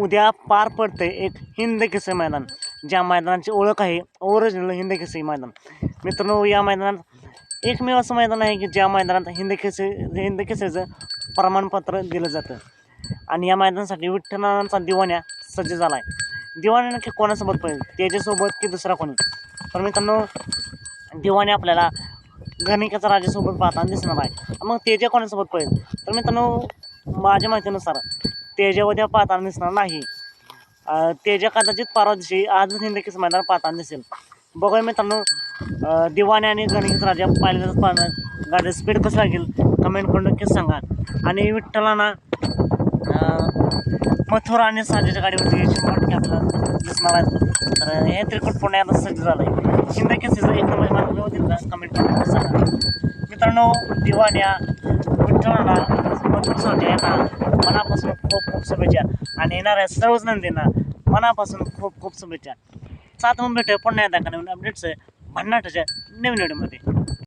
उद्या पार पडते एक हिंद केसरी मैदान ज्या मैदानाची ओळख आहे ओरिजिनल हिंद केसरी मैदान. मित्रांनो या मैदानात एकमेव असं मैदान आहे की ज्या मैदानात हिंद केसरी हिंद केसरीचं प्रमाणपत्र दिलं जातं. आणि या मैदानासाठी विठ्ठलांचा दिवाण्या सज्ज झाला आहे दिवाण्या नक्की कोणासोबत पाहिजे त्याच्यासोबत की दुसरा कोणी? तर मित्रांनो दिवाणी आपल्याला घनिकाचा राजासोबत पाहताना दिसणार आहे. मग तेजा कोणासोबत पाहिजे तर मित्रांनो माझ्या माहितीनुसार तेजा उद्या पाहताना दिसणार नाही. तेजा कदाचित परवा दिवशी आजच हिंदकीच मैदान पाहताना दिसेल. बघूया मित्रांनो दिवाणी आणि गणित राजा पाहिल्याच पाहणार गाडी स्पीड कसं लागेल कमेंट करून नक्कीच सांगा. आणि विठ्ठलांना मथुरा आणि साजेच्या गाडीवरती शंभर टक्के आपल्याला दिसणार आहेत तर हे त्रिकूट पुणे आता सज्ज झालं आहे शिंदे एक नंबर मला होतील का? कमेंट करून नक्कीच सांगा. मित्रांनो दिवाण्या विठ्ठलांना भरपूर साजे यांना मनापासून खूप खूप शुभेच्छा. आणि येणाऱ्या सर्वच नंदींना मनापासून खूप खूप शुभेच्छा. सात मुंबई पुन्हा एकदा एका नवीन अपडेट्स भन्नाटाच्या नवीन व्हिडिओमध्ये